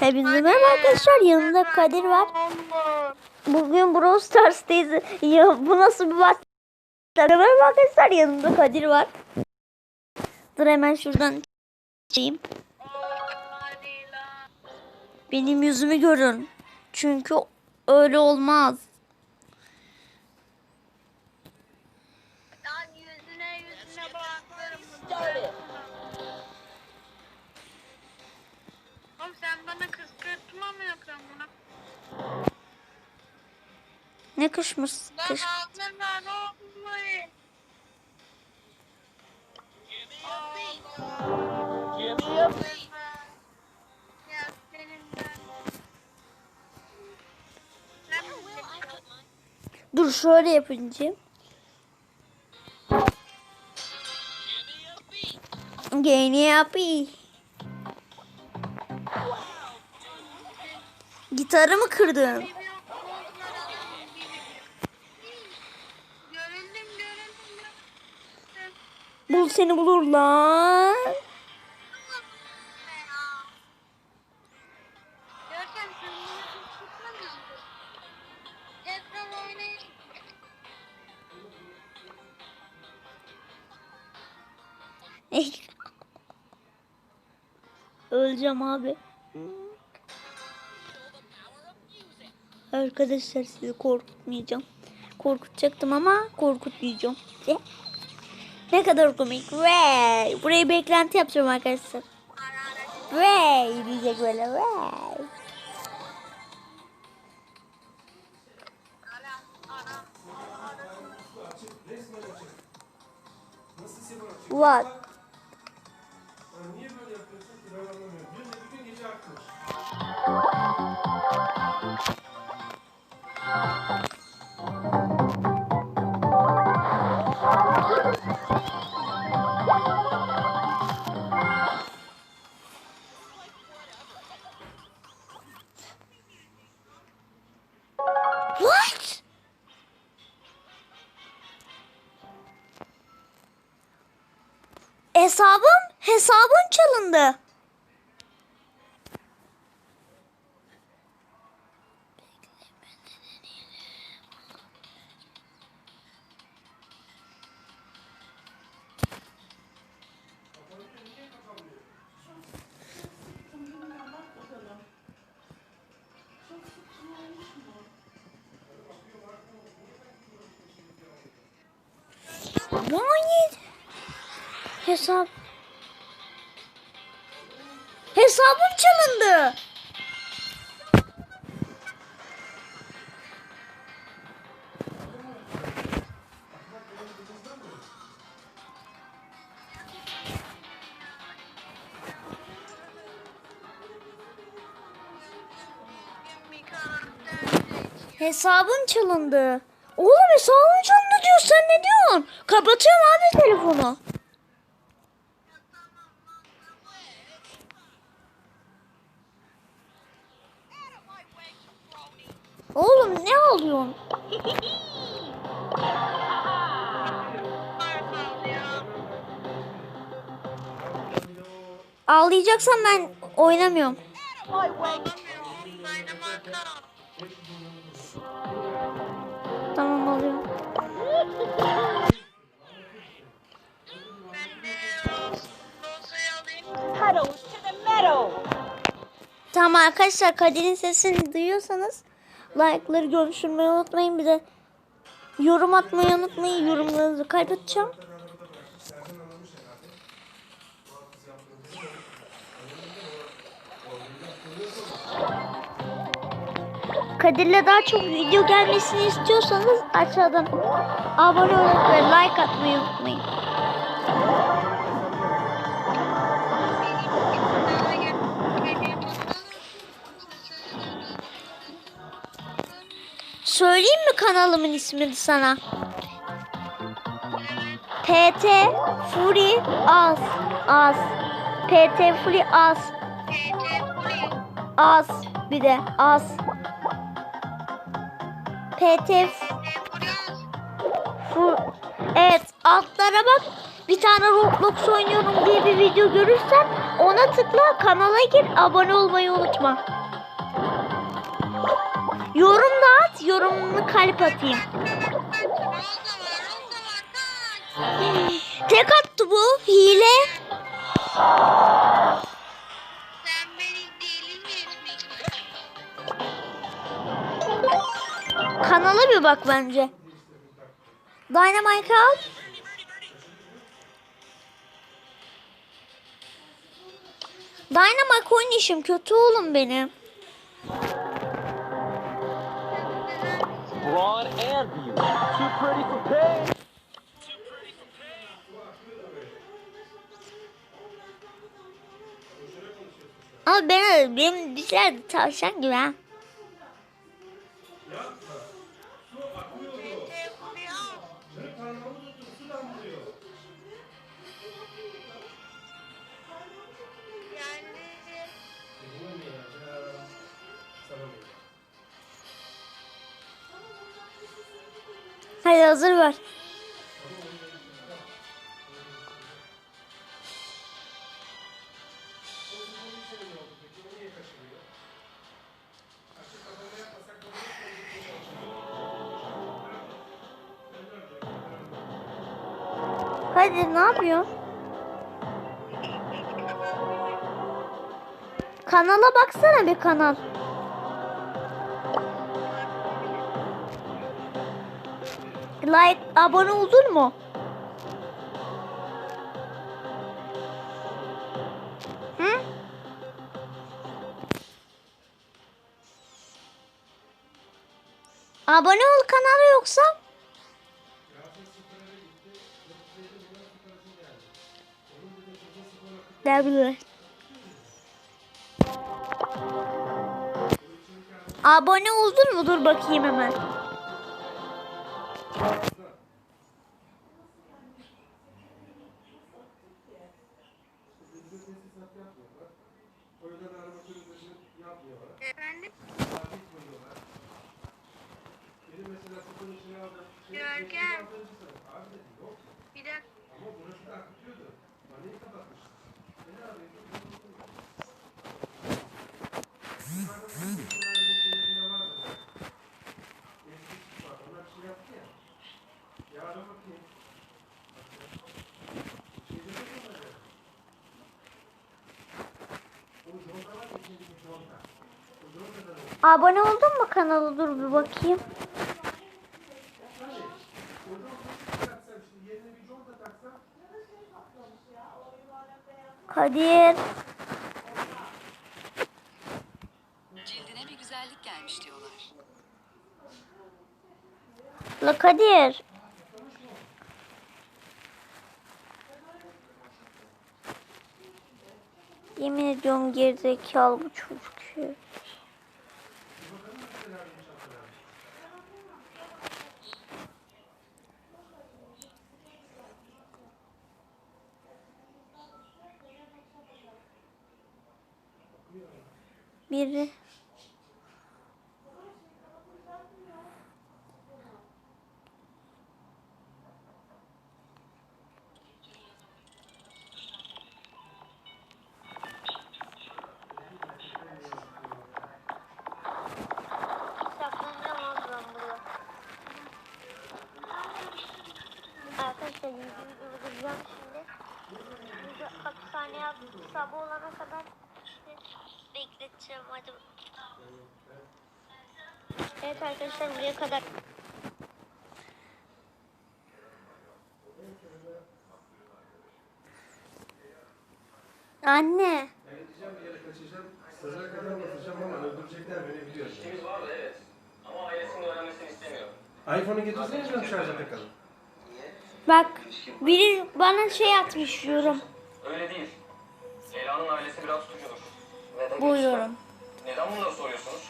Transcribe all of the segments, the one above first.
Hepinize merhaba arkadaşlar. Yanımda Kadir var. Bugün Brawl Stars'tayız. Ya bu nasıl bir bak? Merhaba arkadaşlar. Yanımda Kadir var. Dur hemen şuradan çekeyim. Benim yüzümü görün. Çünkü öyle olmaz. Ne kışmış? Kış. Dur şöyle yapınca. Gene yapı. Gitarımı kırdın. Mı? Tekrar oynayın. Öleceğim abi. Arkadaşlar sizi korkutmayacağım. Korkutacaktım ama korkutmayacağım. Ne? Kadar komik. Vay. Burayı beklenti yapacağım arkadaşlar. Vay diyecek böyle. Vay. What? Niye böyle yapıyorsun ben anlamıyorum. Dün gece akmış. Hesabım çalındı. Vay. Hesap. Hesabım çalındı. Hesabım çalındı. Oğlum hesabım çalındı diyor. Sen ne diyorsun? Kapatıyorum abi telefonu. Ağlayacaksan ben oynamıyorum. Tamam alıyorum. Tamam arkadaşlar Kadir'in sesini duyuyorsanız like'ları görüşürmeyi unutmayın. Bir de yorum atmayı unutmayın. Yorumlarınızı kalp Kadir'le daha çok video gelmesini istiyorsanız aşağıdan abone olup ve like atmayı unutmayın. Söyleyeyim mi kanalımın ismini sana? PT Fury Az Az PT Fury Az Az bir de Az PT Fu Evet altlara bak bir tane Roblox oynuyorum diye bir video görürsen Ona tıkla kanala gir abone olmayı unutma. Yorum da at yorumunu kalp atayım. Tek attı bu hile. Kanala bir bak bence. Dynamite al. Dynamite oynayışım kötü oğlum benim. Braun and Beauty. Too pretty for pain. Ama ben benim dişler tavşan gibi ha. Hadi ne yapıyorsun? Kanala baksana bir kanal. Like, abone oldun mu? Hı? Abone ol kanala yoksa? Derbiler. Abone oldun mu? Dur bakayım hemen. O yüzden armatör üretimi yapmıyorlar. efendim Sabit koyuyorlar. Benim mesela kutunun içine aldım. Şey, Görkem. altıncı sınıf. Abi dedim yok. bir dakika. Ama burası da akıtıyordu. Vanayı kapatmış. Beni arıyor. çok yoruldum. Yukarıda bir sürü şeyler benim şeylerimde vardı. Eski tip var. Onlar bir şey yaptı ya. Yarın bakayım. Şey dedi mi onları? O conta var ya içindeki conta. O contadan Abone oldun mu kanala? Dur bir bakayım. Kadir. Cildine bir güzellik gelmiş diyorlar. La Kadir. Yemin ediyorum gerizekalı bu çocuk ya. Biri. Saklanacağım abi ben burada. Arkadaşlar yüzümü durduracağım şimdi. Burada hapishaneye sabah olana kadar bekleteceğim hadi. Evet arkadaşlar buraya kadar. Anne. Ben gideceğim bir yere kaçacağım. Sırra kadar basacağım ama öldürecekler beni biliyorum. İşimiz vardı evet. Ama ailesinin öğrenmesini istemiyorum. iPhone'u getirsene canım şarja takalım. Bak biri bana şey atmış yorum. Öyle değil. Ela'nın ailesi biraz tutucudur. Neden? Bu yorum. Neden bunları soruyorsunuz?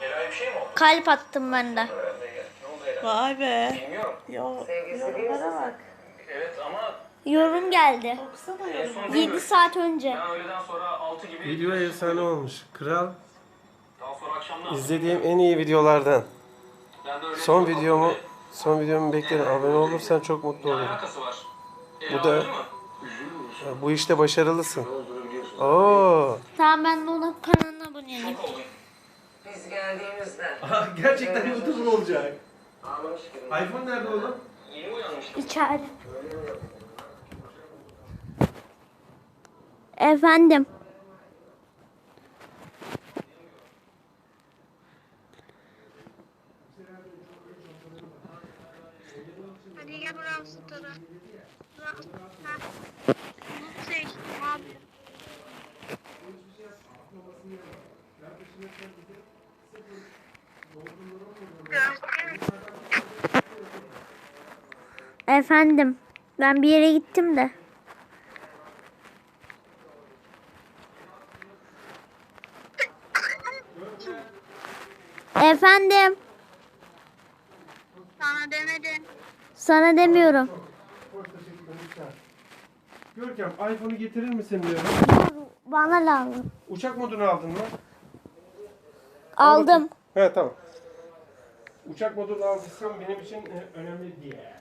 Ela'ya bir şey mi oldu? Kalp attım ben de. Ne oldu Ela? Vay be. Bilmiyorum. Yo, yorumlara bak. Evet ama Yorum geldi. Baksana en yorum. son 7 değil mi? saat önce. Ben öğleden sonra 6 gibi... Video efsane olmuş. Kral. Daha sonra akşam ne yaptın? İzlediğim en iyi videolardan. Ben de öyle Son videomu son videomu beklerim. Abone olursan çok mutlu Ne olurum. alakası var? Bu Ela da- öldü mü? Bu işte başarılısın. Oo. Tamam ben de onun kanalına aboneyim. Biz geldiğimizde Gerçekten YouTuber olacak. iPhone nerede oğlum? Yeni uyanmıştım. İçeride. Efendim. Hadi gel Brawl Star'a. Brawl Star. Umut şey, abi. Efendim. Ben bir yere gittim de. Efendim. Sana demedim. Sana demiyorum. Görkem iPhone'u getirir misin diyor. Bana lazım. Uçak modunu aldın mı? Aldım. He tamam. Uçak modunu aldıysan benim için e, önemli diye.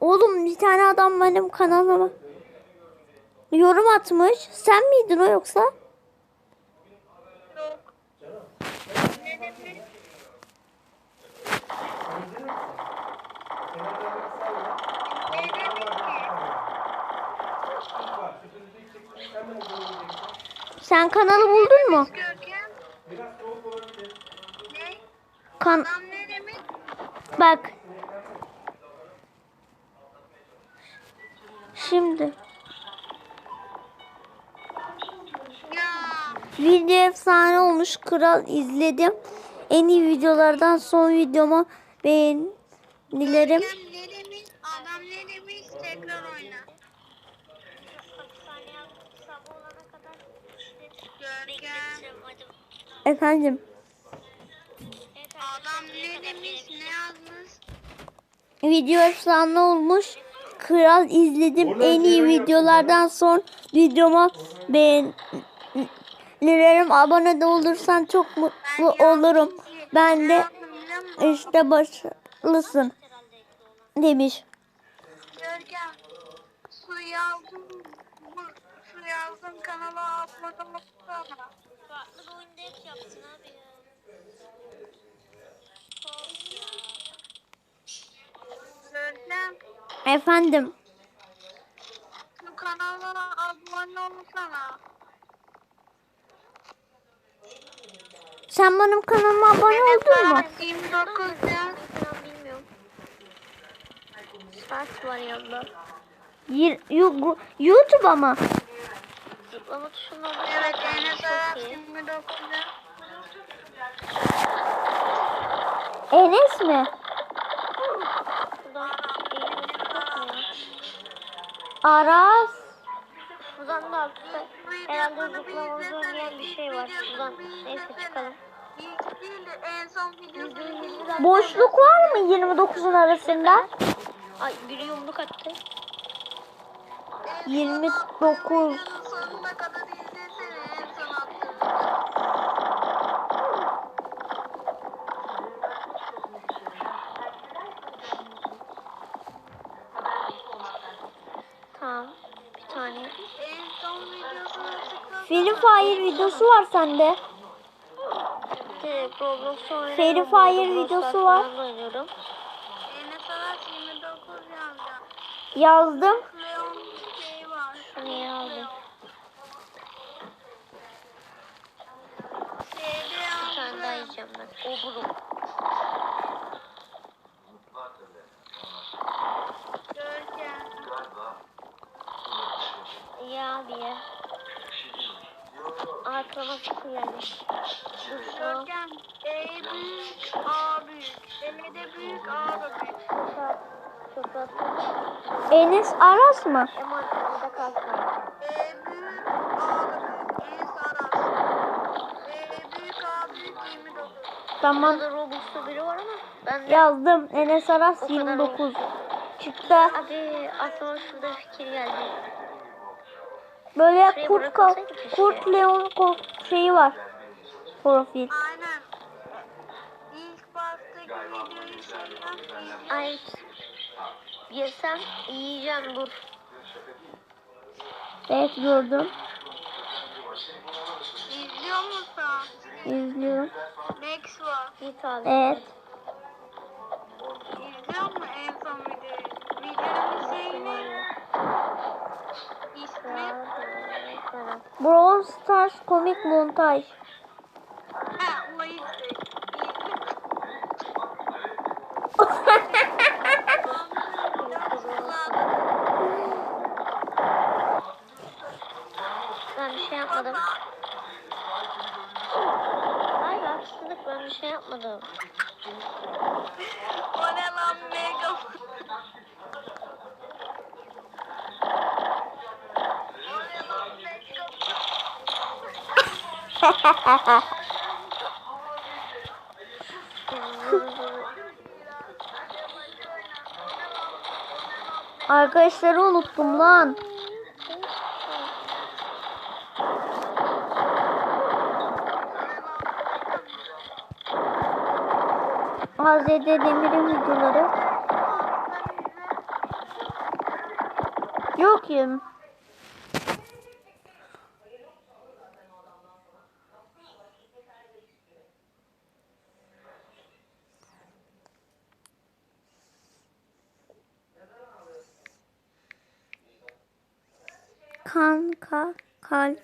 Oğlum bir tane adam benim kanalıma yorum atmış. Sen miydin o yoksa? Sen kanalı buldun mu? Görkem. Ne? Kan Adam ne demek? bak. Şimdi Ya. video efsane olmuş. Kral izledim. En iyi videolardan son videomu beğenilerim. Görkem Video efsane olmuş. Kral izledim. Oradan En iyi videolardan son videoma beğenilerim. Abone de olursan çok mutlu olurum. Ben de işte başarılısın demiş. Görkem. Su yazdım. Bu su yazdım kanala abone olsana. Farklı bir oyunda hep yapsın abi ya. Görkem. Efendim. Şu kanala abone olsana. Sen benim kanalıma abone oldun mu? 29 yaz. Bilmiyorum. Saat var yanında. YouTube'a mı? Zıplama tuşuna Evet Enes Aras 29 yaz. Enes mi? Aras. Buradan da altta herhalde zıplama oynayan bir şey var. Buradan neyse çıkalım. Boşluk var mı 29'un arasında? Ay biri yumruk attı. 29. Videonun sonuna kadar izlesene en son attığım. Tamam. Bir tane. En son videosuna tıkla. Free Fire videosu var sende. Free Fire videosu var. Enes Aras 29 yazacağım. Yazdım. Şey var. Niye aldım? Şeyde Sen daha yazdım. yiyeceğim ben. Oburum. Görkem. Ya abi ya. Arkama sıkı geldi. Dur şu an Görkem. E büyük, A büyük. E de büyük, A da büyük. Enes Aras mı? Eman burada kalsın. E büyük, A da büyük. Enes Aras. E büyük, A büyük 29. Tamam. Robux'ta biri var ama ben yazdım. Enes Aras 29. Çıktı. Abi aklıma şurada fikir geldi. Böyle kurt, kurt Leon şeyi var. Profil. Aynen. İlk baştaki videoyu ilk Ay. Yesem yiyeceğim dur. Evet gördüm. izliyor musun? İzliyorum. Max var. Evet. İzliyor musun en son videoyu? Videonun şeyini Brawl Stars komik montaj. Ben bir şey yapmadım. Hayır haksızlık ben bir şey yapmadım. O ne lan mega? O ne lan mega? Arkadaşları unuttum lan. AZD Demir'in videoları. Yok ya. Kanka kalp.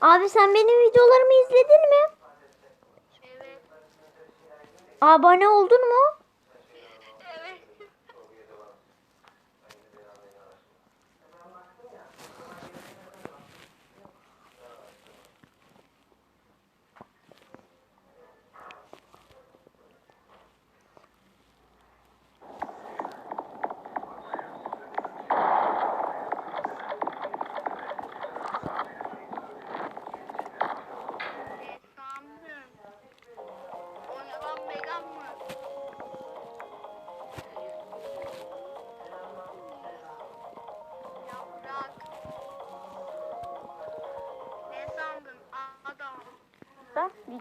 Abi sen benim videolarımı izledin mi? Evet. Abone oldun mu?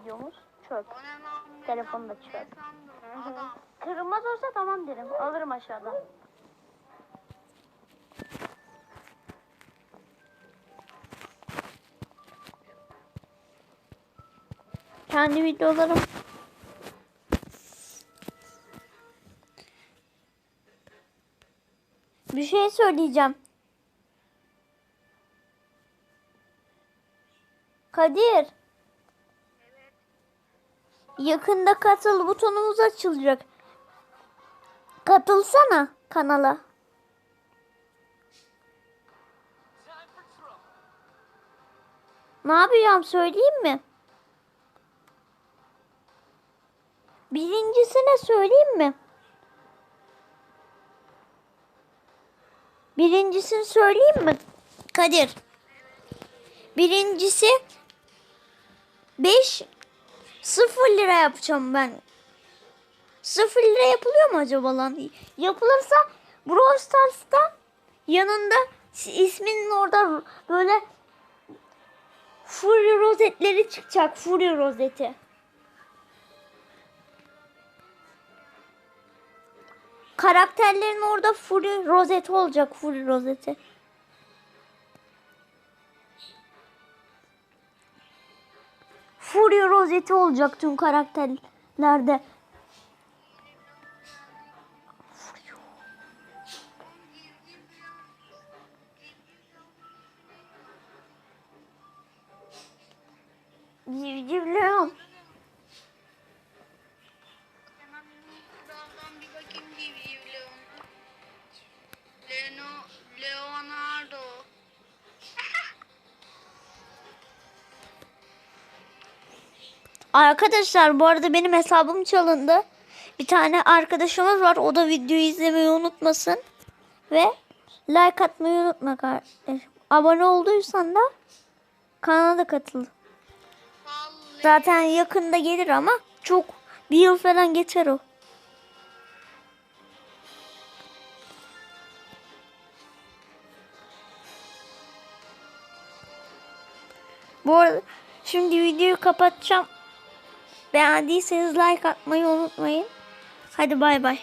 Videomuz çöp. Telefonda Ne çöp. adam? Kırılmaz olsa tamam derim. Alırım aşağıdan. Kendi videolarım. Bir şey söyleyeceğim. Kadir. Yakında katıl butonumuz açılacak. Katılsana kanala. Ne yapacağım söyleyeyim mi? Birincisine söyleyeyim mi? Birincisini söyleyeyim mi? Kadir. Birincisi 5 0 lira yapacağım ben. 0 lira yapılıyor mu acaba lan? Yapılırsa Brawl Stars'ta yanında isminin orada böyle Fury rozetleri çıkacak. Fury rozeti. Karakterlerin orada Fury rozeti olacak. Fury rozeti. Fury rozeti olacak tüm karakterlerde. Civcivliyorum. Arkadaşlar bu arada benim hesabım çalındı. Bir tane arkadaşımız var. O da videoyu izlemeyi unutmasın. Ve like atmayı unutma kardeşim. Abone olduysan da kanala da katıl. Zaten yakında gelir ama çok bir yıl falan geçer o. Bu arada şimdi videoyu kapatacağım. Beğendiyseniz like atmayı unutmayın. Hadi bay bay.